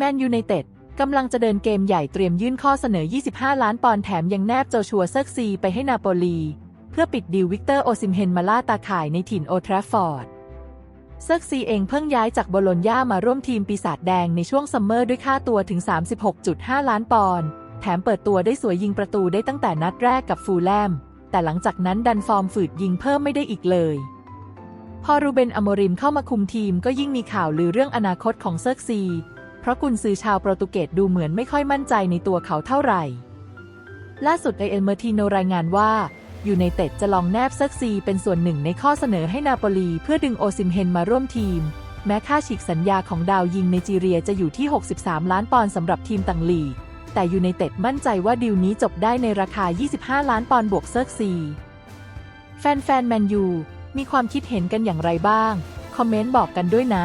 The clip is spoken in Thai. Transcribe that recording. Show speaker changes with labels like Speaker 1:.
Speaker 1: แมนยูไนเต็ดกำลังจะเดินเกมใหญ่เตรียมยื่นข้อเสนอ 25 ล้านปอนด์แถมยังแนบโจชัวเซิร์ซีไปให้นาโปลี เพื่อปิดดีลวิกเตอร์โอซิมเฮนมาล่าตาข่ายในถิ่นโอทราฟฟอร์ด เซิร์ซีเองเพิ่งย้ายจากโบโลญญามาร่วมทีมปีศาจแดงในช่วงซัมเมอร์ด้วยค่าตัวถึง 36.5 ล้านปอนด์แถมเปิดตัวได้สวยยิงประตูได้ตั้งแต่นัดแรกกับฟูลแลม แต่หลังจากนั้นดันฟอร์มฝืดยิงเพิ่มไม่ได้อีกเลยพอรูเบนอโมริมเข้ามาคุมทีมก็ยิ่งมีข่าวลือเรื่องอนาคตของเซิร์ซี เพราะกุนซือชาวโปรตุเกสดูเหมือนไม่ค่อยมั่นใจในตัวเขาเท่าไหร่ ล่าสุดเอเอลเมอร์ติโนรายงานว่ายูไนเต็ดจะลองแนบเซิร์กซีเป็นส่วนหนึ่งในข้อเสนอให้นาโปลีเพื่อดึงโอซิมเฮนมาร่วมทีม แม้ค่าฉีกสัญญาของดาวยิงไนจีเรียจะอยู่ที่ 63 ล้านปอนด์สำหรับทีมต่างลีกแต่ยูไนเต็ดมั่นใจว่าดีลนี้จบได้ในราคา 25 ล้านปอนด์บวกเซิร์กซี แฟนๆแมนยูมีความคิดเห็นกันอย่างไรบ้าง คอมเมนต์บอกกันด้วยนะ